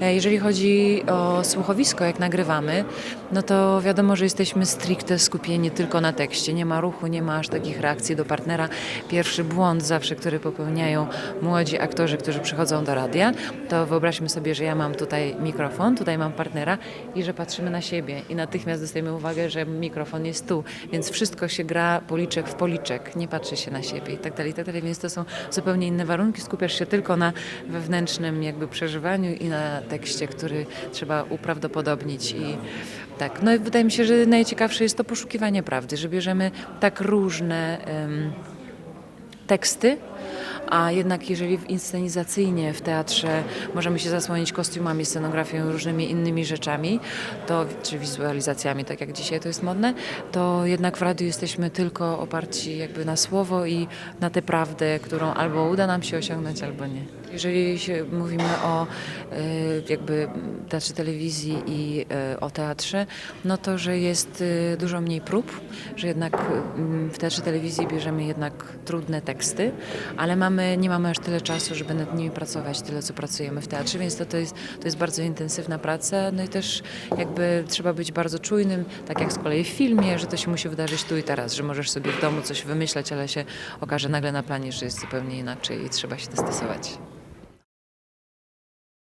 E, Jeżeli chodzi o słuchowisko, jak nagrywamy, no to wiadomo, że jesteśmy stricte skupieni tylko na tekście. Nie ma ruchu, nie ma aż takich reakcji do partnera. Pierwszy błąd zawsze, który popełniają młodzi aktorzy, którzy przychodzą do radia, to wyobraźmy sobie, że ja mam tutaj mikrofon, tutaj mam partnera i że patrzymy na siebie i natychmiast dostajemy uwagę, że mikrofon jest tu, więc wszystko się gra policzek w policzek, nie patrzy się na siebie i tak dalej, i tak dalej, więc to są zupełnie inne warunki, skupiasz się tylko na wewnętrznym jakby przeżywaniu i na tekście, który trzeba uprawdopodobnić i tak, no i wydaje mi się, że najciekawsze jest to poszukiwanie prawdy, że bierzemy tak różne em, teksty, a jednak jeżeli w inscenizacyjnie w teatrze możemy się zasłonić kostiumami, scenografią różnymi innymi rzeczami, to, czy wizualizacjami, tak jak dzisiaj to jest modne, to jednak w radiu jesteśmy tylko oparci jakby na słowo i na tę prawdę, którą albo uda nam się osiągnąć, albo nie. Jeżeli mówimy o e, jakby teatrze telewizji i e, o teatrze, no to, że jest e, dużo mniej prób, że jednak mm, w teatrze telewizji bierzemy jednak trudne teksty, ale nie mamy aż tyle czasu, żeby nad nimi pracować, tyle co pracujemy w teatrze, więc to, to, jest, to jest bardzo intensywna praca, no i też jakby trzeba być bardzo czujnym, tak jak z kolei w filmie, że to się musi wydarzyć tu i teraz, że możesz sobie w domu coś wymyślać, ale się okaże nagle na planie, że jest zupełnie inaczej i trzeba się dostosować.